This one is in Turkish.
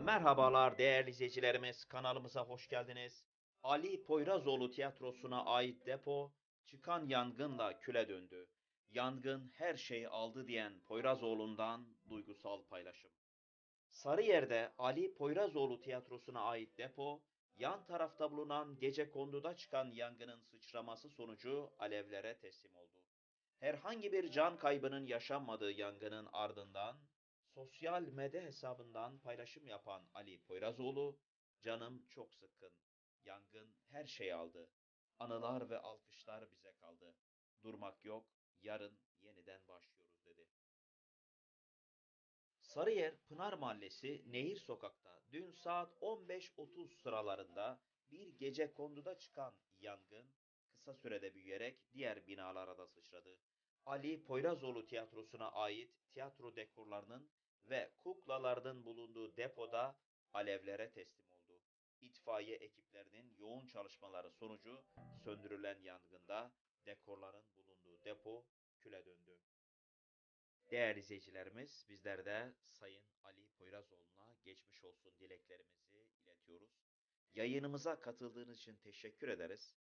Merhabalar değerli izleyicilerimiz, kanalımıza hoş geldiniz. Ali Poyrazoğlu tiyatrosuna ait depo çıkan yangınla küle döndü. Yangın her şeyi aldı diyen Poyrazoğlu'ndan duygusal paylaşım. Sarıyer'de Ali Poyrazoğlu tiyatrosuna ait depo, yan tarafta bulunan gece konduda çıkan yangının sıçraması sonucu alevlere teslim oldu. Herhangi bir can kaybının yaşanmadığı yangının ardından sosyal medya hesabından paylaşım yapan Ali Poyrazoğlu, canım çok sıkkın, yangın her şeyi aldı, anılar ve alkışlar bize kaldı, durmak yok, yarın yeniden başlıyoruz dedi. Sarıyer Pınar Mahallesi Nehir Sokak'ta dün saat 15.30 sıralarında bir gece konduda çıkan yangın kısa sürede büyüyerek diğer binalara da sıçradı. Ali Poyrazoğlu tiyatrosuna ait tiyatro dekorlarının ve kuklaların bulunduğu depoda alevlere teslim oldu. İtfaiye ekiplerinin yoğun çalışmaları sonucu söndürülen yangında dekorların bulunduğu depo küle döndü. Değerli izleyicilerimiz, bizler de Sayın Ali Poyrazoğlu'na geçmiş olsun dileklerimizi iletiyoruz. Yayınımıza katıldığınız için teşekkür ederiz.